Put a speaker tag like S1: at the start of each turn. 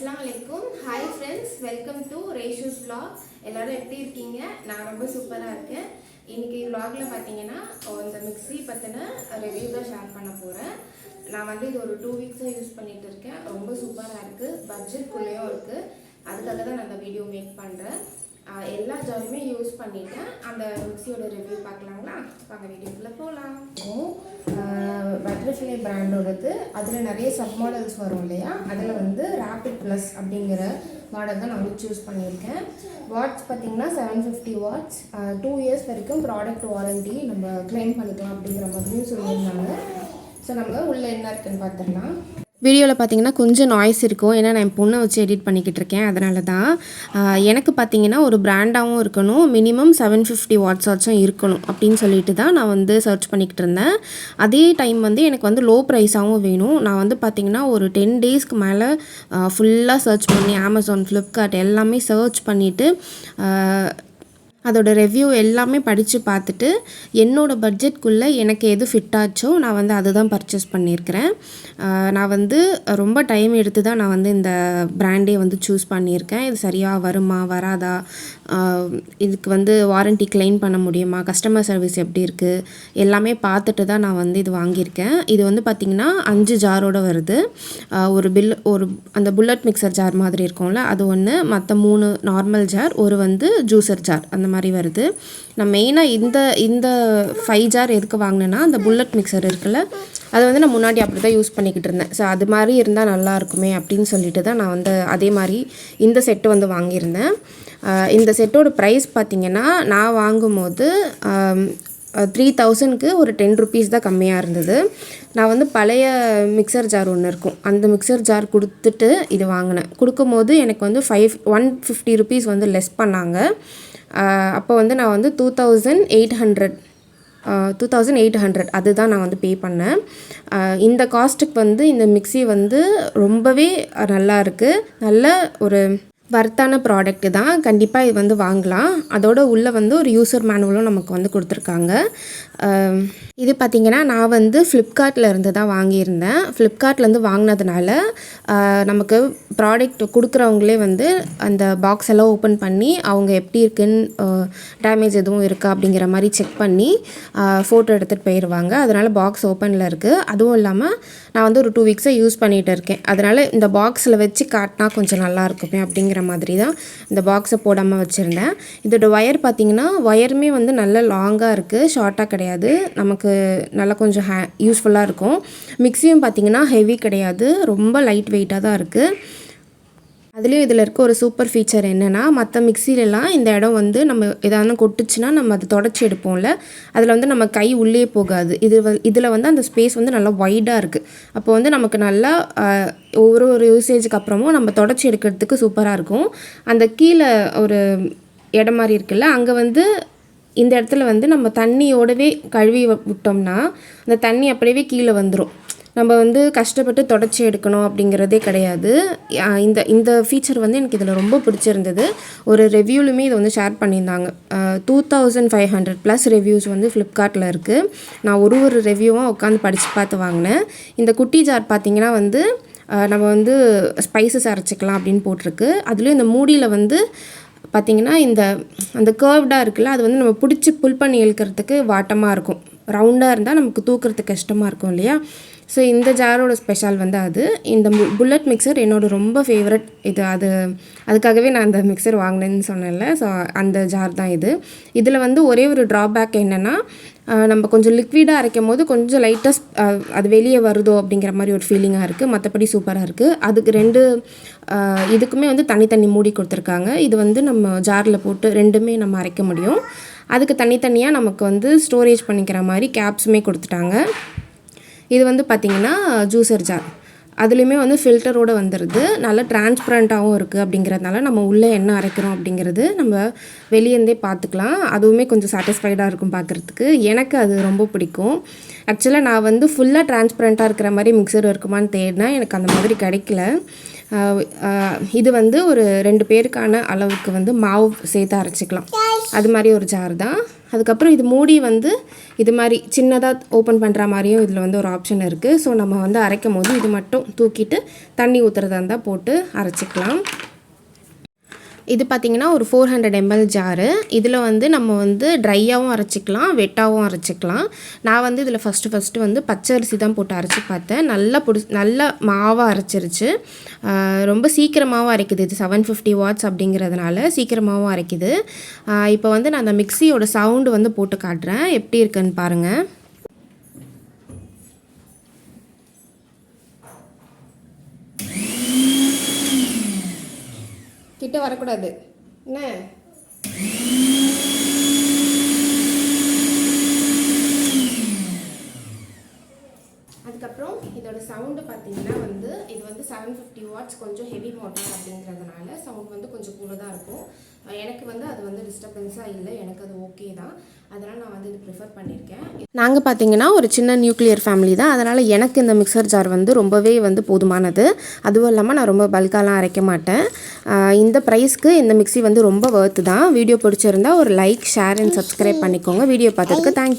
S1: அஸ்லாம் அலைக்கும் hi friends welcome to Reshu's vlog எல்லோரும் எப்படி இருக்கீங்க? நான் ரொம்ப சூப்பராக இருக்கேன். இன்றைக்கி விலாகில் பார்த்தீங்கன்னா இந்த மிக்சி பற்றின ரிவ்யூ தான் ஷேர் பண்ண போகிறேன் நான் வந்து இது ஒரு டூ வீக்ஸாக யூஸ் பண்ணிகிட்டு இருக்கேன். ரொம்ப சூப்பராக இருக்குது பட்ஜெட்குள்ளேயும் இருக்குது அதுக்காக தான் நான் அந்த வீடியோ மேக் பண்ணுறேன் எல்லா ஜாருமே யூஸ் பண்ணிவிட்டேன் அந்த மிக்ஸியோட ரிவ்யூ பார்க்கலாங்களா? வாங்க வீடியோக்குள்ளே போகலாம் பட்டர்ஃப்ளை பிராண்டோடது அதில் நிறைய சப் மாடல்ஸ் வரும் இல்லையா? அதில் வந்து ரேபிட் ப்ளஸ் அப்படிங்கிற மாடல் தான் நான் வந்து சூஸ் பண்ணியிருக்கேன். வாட்ச் பார்த்தீங்கன்னா seven fifty watts two years வரைக்கும் ப்ராடக்ட் வாரண்டி நம்ம க்ளைம் பண்ணிக்கலாம் அப்படிங்கிற மாதிரியும் சொல்லியிருந்தாங்க. ஸோ நம்ம உள்ளே என்ன இருக்குன்னு பார்த்துடலாம்.
S2: வீடியோவில் பார்த்தீங்கன்னா கொஞ்சம் நாய்ஸ் இருக்கும். ஏன்னா நான் என் பொண்ணை வச்சு எடிட் பண்ணிக்கிட்டு இருக்கேன் அதனால தான் எனக்கு பார்த்தீங்கன்னா ஒரு பிராண்டாகவும் இருக்கணும். மினிமம் செவன் ஃபிஃப்டி வாட்ஸாச்சும் இருக்கணும் அப்படின்னு சொல்லிட்டு தான் நான் வந்து சர்ச் பண்ணிக்கிட்டு இருந்தேன். அதே டைம் வந்து எனக்கு வந்து லோ ப்ரைஸாகவும் வேணும். நான் வந்து பார்த்தீங்கன்னா ஒரு டென் டேஸ்க்கு மேலே ஃபுல்லாக சர்ச் பண்ணி அமேசான் ஃப்ளிப்கார்ட் எல்லாமே சர்ச் பண்ணிவிட்டு அதோட ரிவ்யூ எல்லாமே படித்து பார்த்துட்டு என்னோட பட்ஜெட்குள்ளே எனக்கு எது ஃபிட் ஆச்சோ நான் வந்து அதை தான் பர்ச்சேஸ் பண்ணியிருக்கிறேன் நான் வந்து ரொம்ப டைம் எடுத்து தான் நான் வந்து இந்த பிராண்டே வந்து சூஸ் பண்ணியிருக்கேன். இது சரியாக வருமா வராதா? இதுக்கு வந்து வாரண்டி கிளைம் பண்ண முடியுமா? கஸ்டமர் சர்வீஸ் எப்படி இருக்குது எல்லாமே பார்த்துட்டு தான் நான் வந்து இது வாங்கியிருக்கேன். இது வந்து பார்த்திங்கன்னா அஞ்சு ஜாரோட வருது. ஒரு பில் ஒரு அந்த புல்லட் மிக்சர் ஜார் மாதிரி இருக்கும்ல அது ஒன்று மற்ற மூணு நார்மல் ஜார் ஒரு வந்து ஜூசர் ஜார் அந்த மாதிரி வருது. நான் மெயினாக இந்த இந்த ஃபைவ் ஜார் எதுக்கு வாங்கினேன்னா அந்த புல்லட் மிக்சர் இருக்குல்ல அது வந்து நான் முன்னாடி அப்படி தான் யூஸ் பண்ணிக்கிட்டு இருந்தேன். ஸோ அது மாதிரி இருந்தால் நல்லா இருக்குமே அப்படின்னு சொல்லிட்டு தான் நான் வந்து அதே மாதிரி இந்த செட்டு வந்து வாங்கியிருந்தேன். இந்த செட்டோட ப்ரைஸ் பார்த்தீங்கன்னா நான் வாங்கும்போது த்ரீ தௌசண்ட்க்கு ஒரு டென் ருபீஸ் தான் கம்மியாக இருந்தது. நான் வந்து பழைய மிக்சர் ஜார் ஒன்று இருக்கும். அந்த மிக்சர் ஜார் கொடுத்துட்டு இது வாங்கினேன். கொடுக்கும்போது எனக்கு வந்து ஃபைவ் ஒன் ஃபிஃப்டி ருபீஸ் வந்து லெஸ் பண்ணாங்க. அப்போ வந்து நான் வந்து two thousand eight hundred two thousand eight hundred அதுதான் நான் வந்து பே பண்ணேன். இந்த காஸ்ட்டுக்கு வந்து இந்த மிக்ஸி வந்து ரொம்பவே நல்லா இருக்குது நல்ல ஒரு வர்த்தான ப்ராடக்ட்டு தான். கண்டிப்பாக இது வந்து வாங்கலாம். அதோட உள்ளே வந்து ஒரு யூசர் மேனுவலும் நமக்கு வந்து கொடுத்துருக்காங்க. இது பார்த்திங்கன்னா நான் வந்து ஃப்ளிப்கார்ட்டில் இருந்து தான் வாங்கியிருந்தேன். ஃப்ளிப்கார்ட்லேருந்து வாங்கினதுனால நமக்கு ப்ராடக்ட் கொடுக்குறவங்களே வந்து அந்த பாக்ஸ் எல்லாம் ஓப்பன் பண்ணி அவங்க எப்படி இருக்குன்னு டேமேஜ் எதுவும் இருக்கா அப்படிங்கிற மாதிரி செக் பண்ணி ஃபோட்டோ எடுத்துகிட்டு போயிடுவாங்க அதனால் பாக்ஸ் ஓப்பனில் இருக்குது அதுவும் இல்லாமல் நான் வந்து ஒரு டூ வீக்ஸாக யூஸ் பண்ணிகிட்டு இருக்கேன். அதனால் இந்த பாக்ஸில் வச்சு காட்டினா கொஞ்சம் நல்லா இருக்குமே அப்படிங்கிற மாதிரி தான் இந்த பாக்ஸை போடாமல் வச்சுருந்தேன். இதோட ஒயர் பார்த்திங்கன்னா ஒயருமே வந்து நல்ல லாங்காக இருக்குது ஷார்ட்டாக கிடையாது. நமக்கு நல்லா கொஞ்சம் ஹே யூஸ்ஃபுல்லாக இருக்கும். மிக்ஸியும் பார்த்தீங்கன்னா ஹெவி கிடையாது. ரொம்ப லைட் வெயிட்டாக தான் இருக்குது அதுலேயும் இதில் இருக்க ஒரு சூப்பர் ஃபீச்சர் என்னென்னா மற்ற மிக்சிலெலாம் இந்த இடம் வந்து நம்ம எதாவது கொட்டுச்சுன்னா நம்ம அதை தொடச்சி எடுப்போம்ல. அதில் வந்து நம்ம கை உள்ளே போகாது. இது வ இதில் வந்து அந்த ஸ்பேஸ் வந்து நல்லா ஒய்டாக இருக்குது அப்போ வந்து நமக்கு நல்லா ஒவ்வொரு ஒரு யூசேஜுக்கு அப்புறமும் நம்ம தொடச்சி எடுக்கிறதுக்கு சூப்பராக இருக்கும். அந்த கீழே ஒரு இடம் மாதிரி இருக்குல்ல அங்கே வந்து இந்த இடத்துல வந்து நம்ம தண்ணியோடவே கழுவி விட்டோம்னா அந்த தண்ணி அப்படியே கீழே வந்துடும் நம்ம வந்து கஷ்டப்பட்டு தொடச்சி எடுக்கணும் அப்படிங்கிறதே கிடையாது. இந்த இந்த ஃபீச்சர் வந்து எனக்கு இதில் ரொம்ப பிடிச்சிருந்தது. ஒரு ரிவ்யூலுமே இதை வந்து ஷேர் பண்ணியிருந்தாங்க. Two thousand five hundred plus reviews வந்து ஃப்ளிப்கார்ட்டில் இருக்குது நான் ஒரு ஒரு ரிவ்யூவும் உட்காந்து படித்து பார்த்து வாங்கினேன். இந்த குட்டி ஜார் பார்த்தீங்கன்னா வந்து நம்ம வந்து ஸ்பைசஸ் அரைச்சிக்கலாம் அப்படின்னு போட்டிருக்கு. அதுலேயும் இந்த மூடியில் வந்து பார்த்திங்கன்னா இந்த அந்த கேர்வ்டாக இருக்குல்ல அது வந்து நம்ம பிடிச்சி புல் பண்ணி இழுக்கிறதுக்கு வாட்டமாக இருக்கும். ரவுண்டாக இருந்தால் நமக்கு தூக்கிறதுக்கு கஷ்டமாக இருக்கும் இல்லையா? ஸோ இந்த ஜாரோட ஸ்பெஷல் வந்து அது. இந்த புல்லட் மிக்சர் என்னோடய ரொம்ப ஃபேவரட் இது அது அதுக்காகவே நான் அந்த மிக்சர் வாங்கினேன்னு சொன்னேன்ல. ஸோ அந்த ஜார் தான் இது. இதில் வந்து ஒரே ஒரு ட்ராபேக் என்னென்னா நம்ம கொஞ்சம் லிக்விடாக அரைக்கும் போது கொஞ்சம் லைட்டாக அது வெளியே வருதோ அப்படிங்கிற மாதிரி ஒரு ஃபீலிங்காக இருக்குது மற்றபடி சூப்பராக இருக்குது அதுக்கு ரெண்டு இதுக்குமே வந்து தனித்தனி மூடி கொடுத்துருக்காங்க. இது வந்து நம்ம ஜாரில் போட்டு ரெண்டுமே நம்ம அரைக்க முடியும். அதுக்கு தனித்தனியாக நமக்கு வந்து ஸ்டோரேஜ் பண்ணிக்கிற மாதிரி கேப்ஸுமே கொடுத்துட்டாங்க. இது வந்து பார்த்திங்கன்னா ஜூசர் ஜார். அதுலேயுமே வந்து ஃபில்டரோடு வந்துடுது நல்லா டிரான்ஸ்பரண்ட்டாகவும் இருக்குது அப்படிங்கிறதுனால நம்ம உள்ளே என்ன அரைக்கிறோம் அப்படிங்கிறது நம்ம வெளியேருந்தே பார்த்துக்கலாம் அதுவுமே கொஞ்சம் சாட்டிஸ்ஃபைடாக இருக்கும் பார்க்குறதுக்கு எனக்கு அது ரொம்ப பிடிக்கும். ஆக்சுவலாக நான் வந்து ஃபுல்லாக டிரான்ஸ்பரண்ட்டாக இருக்கிற மாதிரி மிக்சர் இருக்குமான்னு தேடினா எனக்கு அந்த மாதிரி கிடைக்கல. இது வந்து ஒரு ரெண்டு பேருக்கான அளவுக்கு வந்து மாவு சேர்த்து அரைச்சிக்கலாம். அது மாதிரி ஒரு ஜார் தான். அதுக்கப்புறம் இது மூடி வந்து இது மாதிரி சின்னதாக ஓப்பன் பண்ணுற மாதிரியும் இதில் வந்து ஒரு ஆப்ஷன் இருக்குது ஸோ நம்ம வந்து அரைக்கும் போது இது மட்டும் தூக்கிட்டு தண்ணி ஊற்றுறதா இருந்தால் போட்டு அரைச்சிக்கலாம். இது பார்த்திங்கன்னா ஒரு ஃபோர் ஹண்ட்ரட் எம்எல் ஜாரு இதில் வந்து நம்ம வந்து ட்ரையாகவும் அரைச்சிக்கலாம் வெட்டாகவும் அரைச்சிக்கலாம். நான் வந்து இதில் ஃபஸ்ட்டு ஃபஸ்ட்டு வந்து பச்சை அரிசி தான் போட்டு அரைச்சி பார்த்தேன். நல்லா புடி நல்லா மாவாக அரைச்சிருச்சு. ரொம்ப சீக்கிரமாகவும் அரைக்குது. இது செவன் ஃபிஃப்டி வாட்ஸ் அப்படிங்கிறதுனால சீக்கிரமாகவும் அரைக்குது. இப்போ வந்து நான் அந்த மிக்சியோட சவுண்டு வந்து போட்டு காட்டுறேன். எப்படி இருக்குன்னு பாருங்கள் கிட்ட வரக்கூடாது. என்ன அதுக்கப்புறம் இதோட சவுண்டு பார்த்தீங்கன்னா வந்து இது வந்து செவன் ஃபிஃப்டி வாட்ஸ் கொஞ்சம் ஹெவி மோட்டார் அப்படிங்கிறதுனால சவுண்ட் வந்து கொஞ்சம் கூட தான் இருக்கும் எனக்கு வந்து அது வந்து டிஸ்டர்பன்ஸாக இல்லை. எனக்கு அது ஓகே தான். அதனால் நான் வந்து இது ப்ரிஃபர் பண்ணியிருக்கேன். நாங்கள் பார்த்தீங்கன்னா ஒரு சின்ன நியூக்ளியர் ஃபேமிலி தான். அதனால் எனக்கு இந்த மிக்சர் ஜார் வந்து ரொம்பவே வந்து போதுமானது. அதுவும் இல்லாமல் நான் ரொம்ப பல்காலாம் அரைக்க மாட்டேன். இந்த ப்ரைஸ்க்கு இந்த மிக்ஸி வந்து ரொம்ப ஒர்த்து தான். வீடியோ பிடிச்சிருந்தா ஒரு லைக் ஷேர் அண்ட் சப்ஸ்கிரைப் பண்ணிக்கோங்க. வீடியோ பார்த்ததுக்கு தேங்க்யூ